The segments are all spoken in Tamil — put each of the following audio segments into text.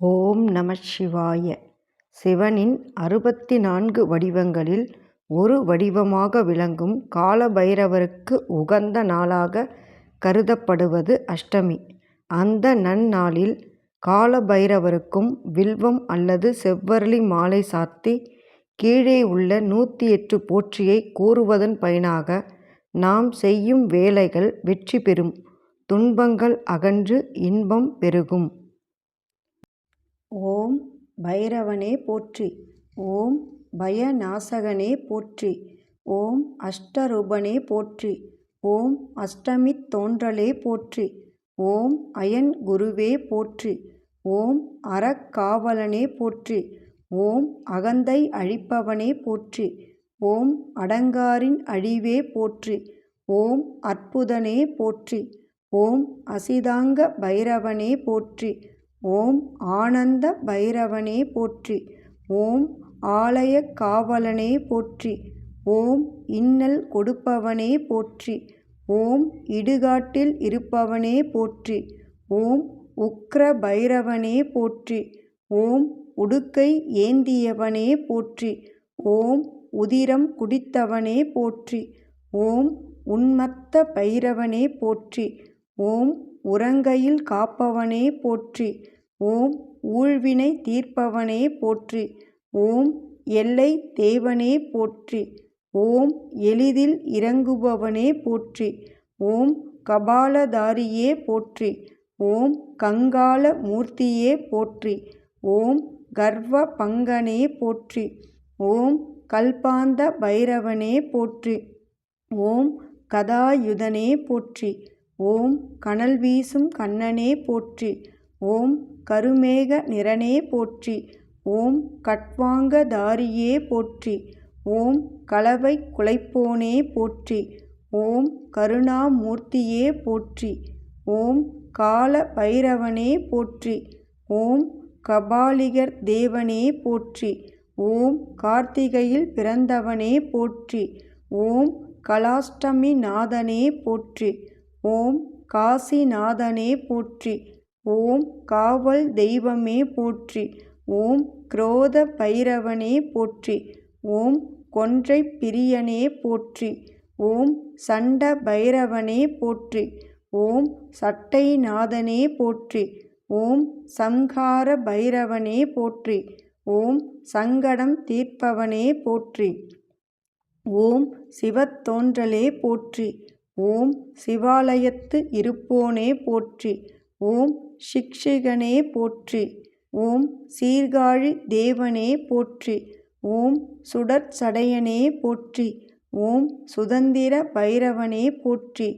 ஓம் நம சிவாய. சிவனின் அறுபத்தி நான்கு வடிவங்களில் ஒரு வடிவமாக விளங்கும் காலபைரவருக்கு உகந்த நாளாக கருதப்படுவது அஷ்டமி. அந்த நன்னாளில் காலபைரவருக்கும் வில்வம் அல்லது செவ்வரளி மாலை சாத்தி கீழே உள்ள நூற்றி எட்டு போற்றியை கூறுவதன் பயனாக நாம் செய்யும் வேலைகள் வெற்றி பெறும். துன்பங்கள் அகன்று இன்பம் பெருகும். ஓம் பைரவனே போற்றி. ஓம் பயநாசகனே போற்றி. ஓம் அஷ்டரூபனே போற்றி. ஓம் அஷ்டமித் தோன்றலே போற்றி. ஓம் அயன் குருவே போற்றி. ஓம் அறக்காவலனே போற்றி. ஓம் அகந்தை அழிப்பவனே போற்றி. ஓம் அடங்காரின் அழிவே போற்றி. ஓம் அற்புதனே போற்றி. ஓம் அசிதாங்க பைரவனே போற்றி. ஓம் ஆனந்த பைரவனே போற்றி. ஓம் ஆலய காவலனே போற்றி. ஓம் இன்னல் கொடுப்பவனே போற்றி. ஓம் இடுகாட்டில் இருப்பவனே போற்றி. ஓம் உக்ர பைரவனே போற்றி. ஓம் உடுக்கை ஏந்தியவனே போற்றி. ஓம் உதிரம் குடித்தவனே போற்றி. ஓம் உன்மத்த பைரவனே போற்றி. ஓம் உறங்கையில் காப்பவனே போற்றி. ஓம் ஊழ்வினை தீர்ப்பவனே போற்றி. ஓம் எல்லை தேவனே போற்றி. ஓம் எளிதில் இறங்குபவனே போற்றி. ஓம் கபாலதாரியே போற்றி. ஓம் கங்கால மூர்த்தியே போற்றி. ஓம் கர்வ பங்கனே போற்றி. ஓம் கல்பாந்த பைரவனே போற்றி. ஓம் கதாயுதனே போற்றி. ஓம் கனல் வீசும் கண்ணனே போற்றி. ஓம் கருமேக நிறனே போற்றி. ஓம் கட்வாங்கதாரியே போற்றி. ஓம் கலவை குலைப்போனே போற்றி. ஓம் கருணாமூர்த்தியே போற்றி. ஓம் கால பைரவனே போற்றி. ஓம் கபாலிகர் தேவனே போற்றி. ஓம் கார்த்திகையில் பிறந்தவனே போற்றி. ஓம் கலாஷ்டமி நாதனே போற்றி. ஓம் காசிநாதனே போற்றி. ஓம் காவல் தெய்வமே போற்றி. ஓம் குரோத பைரவனே போற்றி. ஓம் கொன்றை பிரியனே போற்றி. ஓம் சண்ட பைரவனே போற்றி. ஓம் சட்டைநாதனே போற்றி. ஓம் சங்கார பைரவனே போற்றி. ஓம் சங்கடம் தீர்ப்பவனே போற்றி. ஓம் சிவத்தோன்றலே போற்றி. ஓம் சிவாலயத்து இருப்போனே போற்றி ஓம் சிக்ஷிகனே போற்றி ஓம் சீர்காழி தேவனே போற்றி ஓம் சுடற்சடையனே போற்றி ஓம் சுதந்திர பைரவனே போற்றி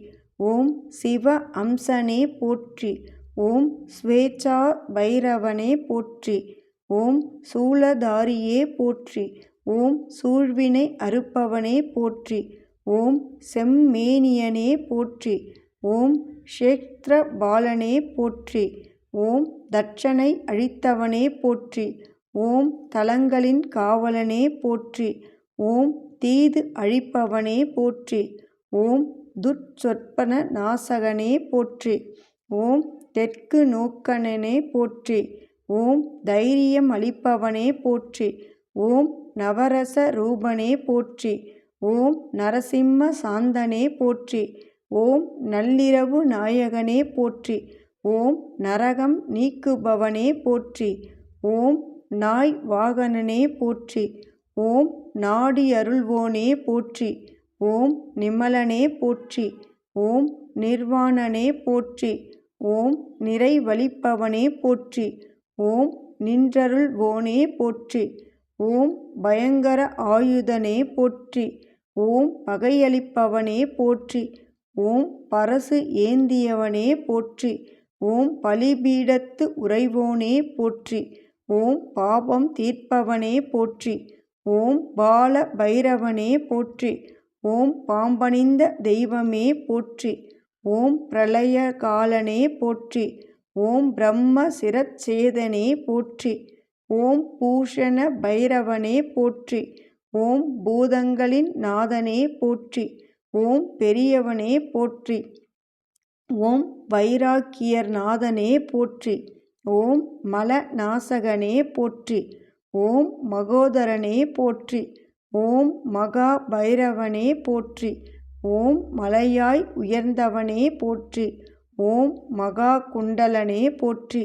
ஓம் சிவ அம்சனே போற்றி ஓம் ஸ்வேச்சா பைரவனே போற்றி ஓம் சூலதாரியே போற்றி ஓம் சூழ்வினை அறுப்பவனே போற்றி ஓம் செம்மேனியனே போற்றி. ஓம் க்ஷேத்திரபாலனே போற்றி. ஓம் தட்சனை அழித்தவனே போற்றி. ஓம் தலங்களின் காவலனே போற்றி. ஓம் தீது அழிப்பவனே போற்றி. ஓம் துர்ச்சொற்பன நாசகனே போற்றி. ஓம் தெற்கு நோக்கனனே போற்றி. ஓம் தைரியம் அளிப்பவனே போற்றி. ஓம் நவரச ரூபனே போற்றி. ஓம் நரசிம்ம சாந்தனே போற்றி. ஓம் நள்ளிரவு நாயகனே போற்றி. ஓம் நரகம் நீக்குபவனே போற்றி. ஓம் நாய் வாகனனே போற்றி. ஓம் நாடியருள்வோனே போற்றி. ஓம் நிமலனே போற்றி. ஓம் நிர்வாணனே போற்றி. ஓம் நிறைவழிப்பவனே போற்றி. ஓம் நின்றருள்வோனே போற்றி. ஓம் பயங்கர ஆயுதனே போற்றி. ஓம் பகையளிப்பவனே போற்றி ஓம் பரசு ஏந்தியவனே போற்றி ஓம் பலிபீடத்து உறைவோனே போற்றி ஓம் பாபம் தீர்ப்பவனே போற்றி ஓம் பால பைரவனே போற்றி ஓம் பாம்பணிந்த தெய்வமே போற்றி ஓம் பிரளய காலனே போற்றி ஓம் பிரம்ம சிரச்சேதனே போற்றி ஓம் பூஷண பைரவனே போற்றி ஓம் பூதங்களின் நாதனே போற்றி ஓம் பெரியவனே போற்றி ஓம் வைராக்கியர் நாதனே போற்றி ஓம் மல நாசகனே போற்றி ஓம் மகோதரனே போற்றி ஓம் மகா பைரவனே போற்றி ஓம் மலையாய் உயர்ந்தவனே போற்றி ஓம் மகா குண்டலனே போற்றி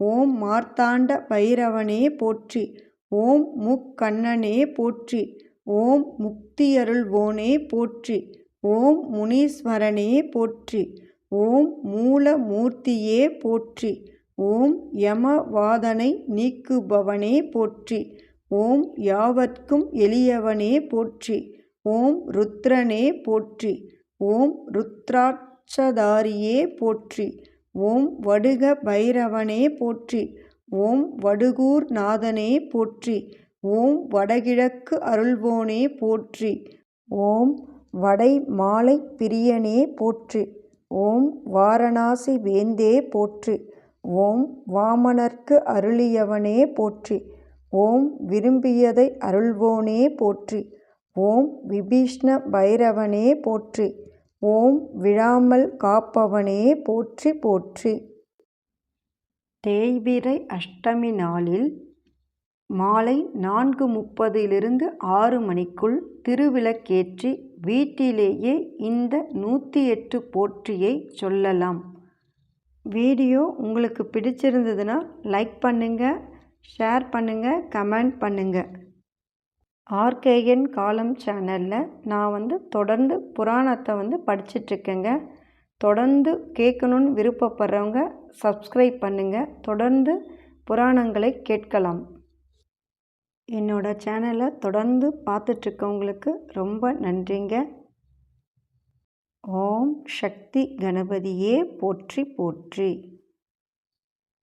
ஓம் மார்த்தாண்ட பைரவனே போற்றி ஓம் முக்கண்ணனே போற்றி. ஓம் முக்தியருள்வோனே போற்றி. ஓம் முனீஸ்வரனே போற்றி. ஓம் மூலமூர்த்தியே போற்றி. ஓம் யமவாதனை நீக்குபவனே போற்றி. ஓம் யாவர்க்கும் எளியவனே போற்றி. ஓம் ருத்ரனே போற்றி. ஓம் ருத்ராட்சதாரியே போற்றி. ஓம் வடுக பைரவனே போற்றி. ஓம் வடுகூர் நாதனே போற்றி. ஓம் வடகிழக்கு அருள்வோனே போற்றி. ஓம் வடை மாலை பிரியனே போற்றி. ஓம் வாரணாசி வேந்தே போற்றி. ஓம் வாமனர்க்கு அருளியவனே போற்றி. ஓம் விரும்பியதை அருள்வோனே போற்றி. ஓம் விபீஷ்ண பைரவனே போற்றி. ஓம் விழாமல் காப்பவனே போற்றி போற்றி. தேய்பிறை அஷ்டமி நாளில் மாலை நான்கு முப்பதிலிருந்து ஆறு மணிக்குள் திருவிளக்கேற்றி வீட்டிலேயே இந்த நூற்றி எட்டு போற்றியை சொல்லலாம். வீடியோ உங்களுக்கு பிடிச்சிருந்ததுன்னா லைக் பண்ணுங்கள் ஷேர் பண்ணுங்கள் கமெண்ட் பண்ணுங்கள் ஆர்கேஎன் காலம் சேனலில் நான் வந்து தொடர்ந்து புராணத்தை வந்து படிச்சிட்ருக்கேங்க தொடர்ந்து கேட்கணுன்னு விருப்பப்படுறவங்க சப்ஸ்கிரைப் பண்ணுங்கள் தொடர்ந்து புராணங்களை கேட்கலாம். என்னோட சேனலை தொடர்ந்து பார்த்துட்ருக்கவங்களுக்கு ரொம்ப நன்றிங்க. ஓம் சக்தி கணபதியே போற்றி போற்றி.